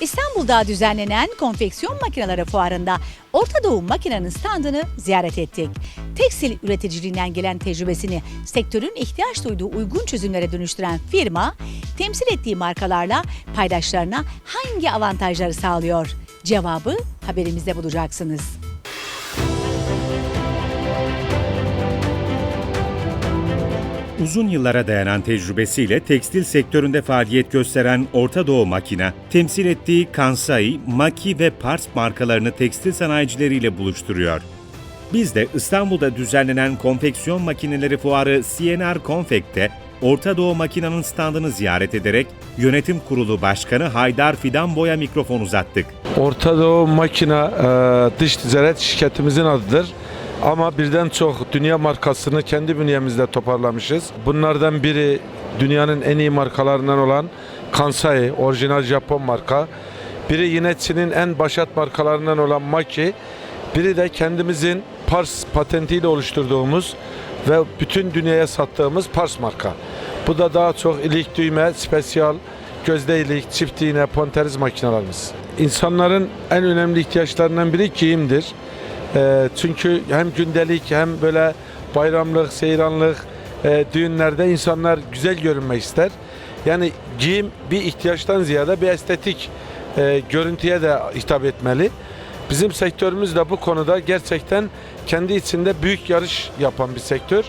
İstanbul'da düzenlenen konfeksiyon makineleri fuarında Orta Doğu Makina'nın standını ziyaret ettik. Tekstil üreticiliğinden gelen tecrübesini sektörün ihtiyaç duyduğu uygun çözümlere dönüştüren firma, temsil ettiği markalarla paydaşlarına hangi avantajları sağlıyor? Cevabı haberimizde bulacaksınız. Uzun yıllara dayanan tecrübesiyle tekstil sektöründe faaliyet gösteren Orta Doğu Makina, temsil ettiği Kansai, Maki ve Pars markalarını tekstil sanayicileriyle buluşturuyor. Biz de İstanbul'da düzenlenen konfeksiyon makineleri fuarı CNR Confect'te Orta Doğu Makina'nın standını ziyaret ederek yönetim kurulu başkanı Haydar Fidanboy'a mikrofon uzattık. Orta Doğu Makina e, dış ticaret şirketimizin adıdır. Ama birden çok dünya markasını kendi bünyemizde toparlamışız. Bunlardan biri dünyanın en iyi markalarından olan Kansai, orijinal Japon marka. Biri yine Çin'in en başat markalarından olan Maki. Biri de kendimizin Pars patentiyle oluşturduğumuz ve bütün dünyaya sattığımız Pars marka. Bu da daha çok ilik düğme, spesyal, gözde ilik, çift iğne, ponteriz makinelerimiz. İnsanların en önemli ihtiyaçlarından biri giyimdir. Ee, çünkü hem gündelik hem böyle bayramlık, seyranlık, e, düğünlerde insanlar güzel görünmek ister. Yani giyim bir ihtiyaçtan ziyade bir estetik e, görüntüye de hitap etmeli. Bizim sektörümüz de bu konuda gerçekten kendi içinde büyük yarış yapan bir sektör.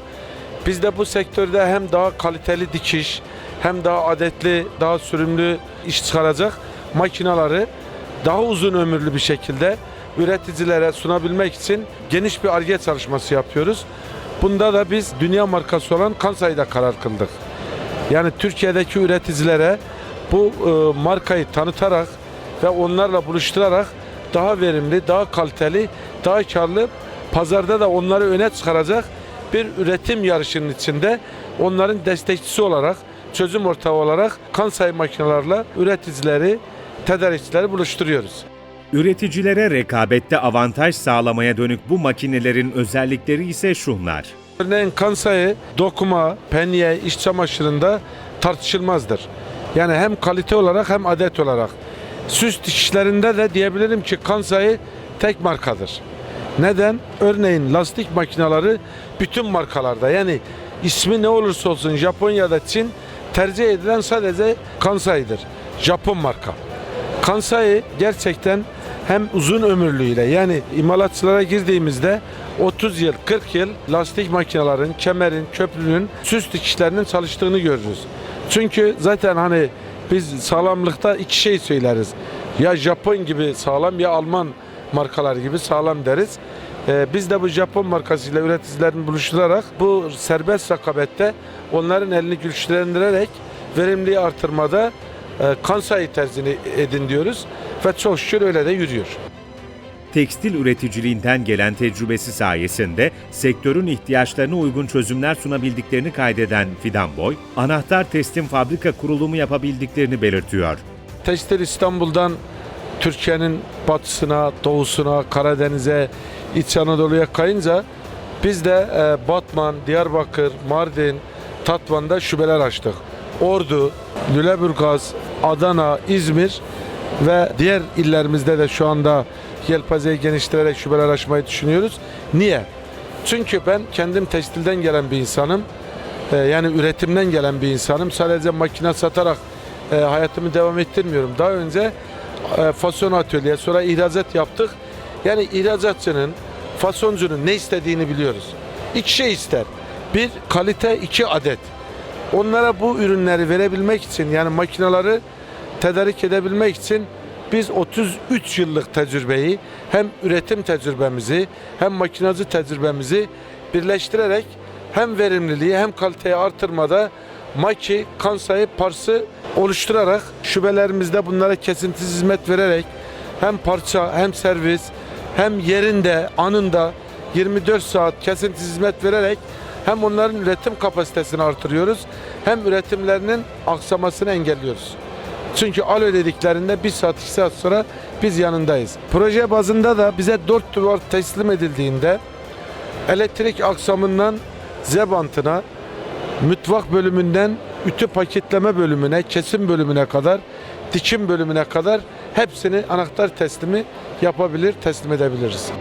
Biz de bu sektörde hem daha kaliteli dikiş hem daha adetli, daha sürümlü iş çıkaracak makinaları daha uzun ömürlü bir şekilde üreticilere sunabilmek için geniş bir arge çalışması yapıyoruz. Bunda da biz dünya markası olan Kansai'de karar kıldık. Yani Türkiye'deki üreticilere bu e, markayı tanıtarak ve onlarla buluşturarak daha verimli, daha kaliteli, daha karlı pazarda da onları öne çıkaracak bir üretim yarışının içinde onların destekçisi olarak, çözüm ortağı olarak Kansai makinelerle üreticileri, tedarikçileri buluşturuyoruz. Üreticilere rekabette avantaj sağlamaya dönük bu makinelerin özellikleri ise şunlar. Örneğin Kansai dokuma, penye, iş çamaşırında tartışılmazdır. Yani hem kalite olarak hem adet olarak. Süs dikişlerinde de diyebilirim ki Kansai tek markadır. Neden? Örneğin lastik makineleri bütün markalarda yani ismi ne olursa olsun Japonya'da Çin tercih edilen sadece Kansai'dir. Japon marka. Kansai gerçekten hem uzun ömürlüğüyle yani imalatçılara girdiğimizde 30 yıl 40 yıl lastik makinelerin, kemerin, köprünün, süs dikişlerinin çalıştığını görürüz. Çünkü zaten hani biz sağlamlıkta iki şey söyleriz. Ya Japon gibi sağlam ya Alman markalar gibi sağlam deriz. Ee, biz de bu Japon markasıyla üreticilerini buluşturarak bu serbest rekabette onların elini güçlendirerek verimliliği artırmada e, Kansai terzini edin diyoruz ve çok şükür öyle de yürüyor. Tekstil üreticiliğinden gelen tecrübesi sayesinde sektörün ihtiyaçlarına uygun çözümler sunabildiklerini kaydeden Fidan Boy, anahtar teslim fabrika kurulumu yapabildiklerini belirtiyor. Tekstil İstanbul'dan Türkiye'nin batısına, doğusuna, Karadeniz'e, İç Anadolu'ya kayınca biz de e, Batman, Diyarbakır, Mardin, Tatvan'da şubeler açtık. Ordu, Lüleburgaz, Adana, İzmir ve diğer illerimizde de şu anda yelpazeyi genişleterek şubeler açmayı düşünüyoruz. Niye? Çünkü ben kendim tekstilden gelen bir insanım. Ee, yani üretimden gelen bir insanım. Sadece makine satarak e, hayatımı devam ettirmiyorum. Daha önce e, fason atölye, sonra ihracat yaptık. Yani ihracatçının, fasoncunun ne istediğini biliyoruz. İki şey ister. Bir, kalite, iki adet. Onlara bu ürünleri verebilmek için yani makineleri tedarik edebilmek için biz 33 yıllık tecrübeyi hem üretim tecrübemizi hem makinacı tecrübemizi birleştirerek hem verimliliği hem kaliteyi artırmada Maki, Kansai, Pars'ı oluşturarak şubelerimizde bunlara kesintisiz hizmet vererek hem parça hem servis hem yerinde anında 24 saat kesintisiz hizmet vererek hem onların üretim kapasitesini artırıyoruz hem üretimlerinin aksamasını engelliyoruz. Çünkü alo dediklerinde bir saat iki saat sonra biz yanındayız. Proje bazında da bize 4 duvar teslim edildiğinde elektrik aksamından zebantına, mutfak bölümünden ütü paketleme bölümüne, kesim bölümüne kadar dikim bölümüne kadar hepsini anahtar teslimi yapabilir, teslim edebiliriz.